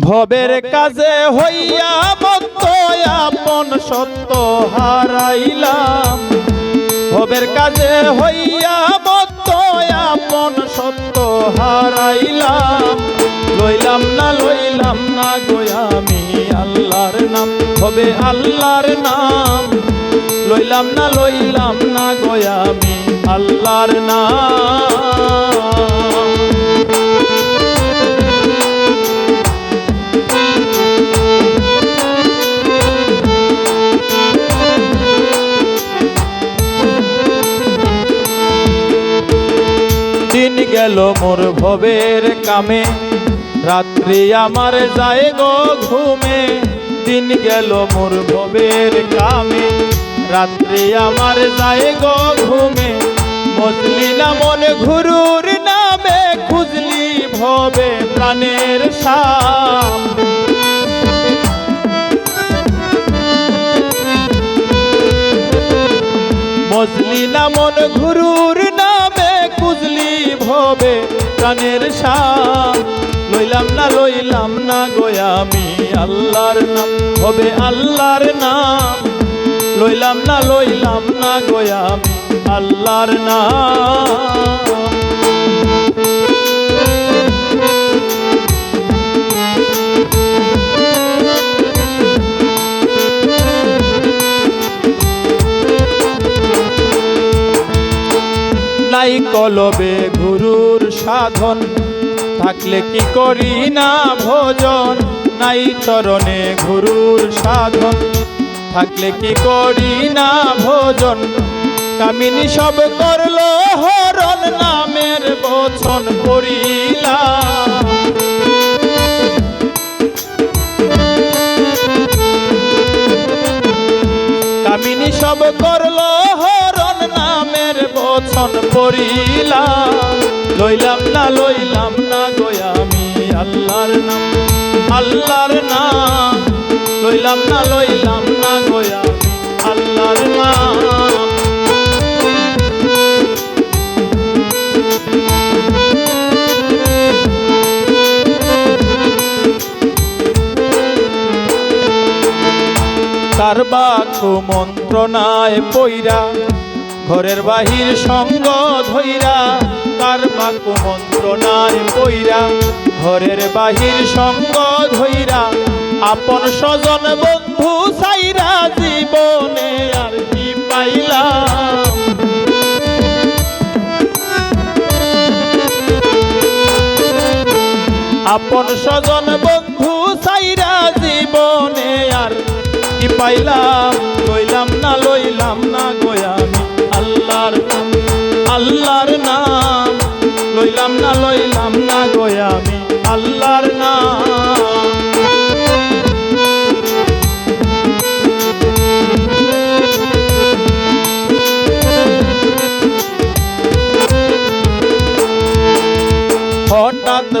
ভবের কাজে হইয়া মত আপন সত্য হারাইলাম। ভবের কাজে হইয়া মত আপন সত্য হারাইলাম। লইলাম না লইলাম না গোয়ামি আল্লাহর নাম। হবে আল্লাহর নাম। লইলাম না লইলাম না গোয়ামি আল্লাহর নাম। গেল মোর ভবের কামে। রাত্রি আমার যায় গো ঘুমে, দিন গেল মোর ভবের কামে। রাত্রি আমার যায় গো ঘুমে, মজলি না মন ঘুরুর নামে, খুঁজলি ভবে প্রাণের সাপ। মজলি না মন ঘুরুর প্রাণের সাপ লইলাম না লইলাম না গোয়ামি আল্লাহর নাম। হবে আল্লাহর নাম। লইলাম না লইলাম না গোয়ামি আল্লাহর নাম। কলবে গুরুর সাধন। থাকলে কি করি না ভোজন? নাই চরণে গুরুর সাধন। থাকলে কি করি না ভোজন? কামিনী সব করল হরণ নামের বচন করিলা বচন পড়িলাম লইলাম না লইলাম না গোয়ামি আল্লাহর নাম আল্লাহর নাম। লইলাম না লইলাম না গোয়ামি আল্লাহর নাম। তার বাকু মন্ত্রণায় পইরা ঘরের বাহির সঙ্গ ধইরা, তার বাকু মন্ত্রণায় পইরা ঘরের বাহির সঙ্গ ধইরা, আপন স্বজন বন্ধু সাইরা জীবনে আর কি পাইলাম। আপন স্বজন বন্ধু সাইরা জীবনে আর কি পাইলাম।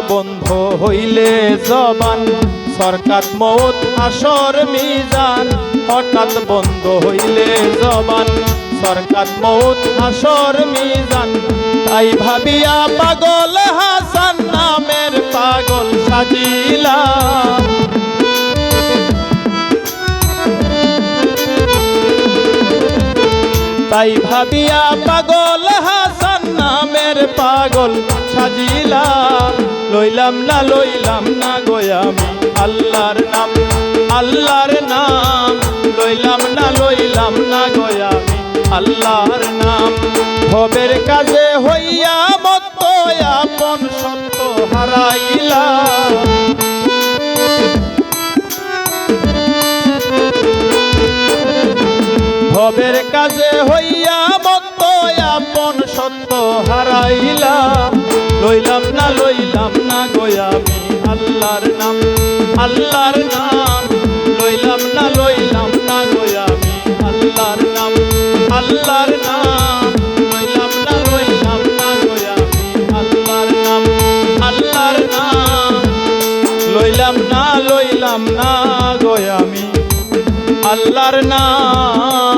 বন্ধ হইলে জবান। সরকার মত আসর মিজান। হঠাৎ বন্ধ হইলে জবান। সরকার মত আসর মিজান। তাই ভাবিয়া পাগল হাসান নামের পাগল সাজিলাম। তাই ভাবিয়া পাগল হাসান নামের পাগল সাজিলাম লইলাম না লইলাম না গোয়ামি আল্লাহর নাম আল্লাহর নাম। লইলাম না লইলাম না গোয়ামি আল্লাহর নাম। ভবের কাজে হইয়া মত আপন সত্য হারাইলাম ভবের কাজে হইয়া মত আপন সত্য হারাইলাম লইলাম না লইলাম না গোয়ামি আল্লাহর নাম আল্লাহর নাম। লইলাম না লইলাম না গোয়ামি আল্লাহর নাম আল্লাহর নাম। লইলাম না লইলাম না গোয়ামি আল্লাহর নাম আল্লাহর নাম। লইলাম না লইলাম না গোয়ামি আল্লাহর নাম।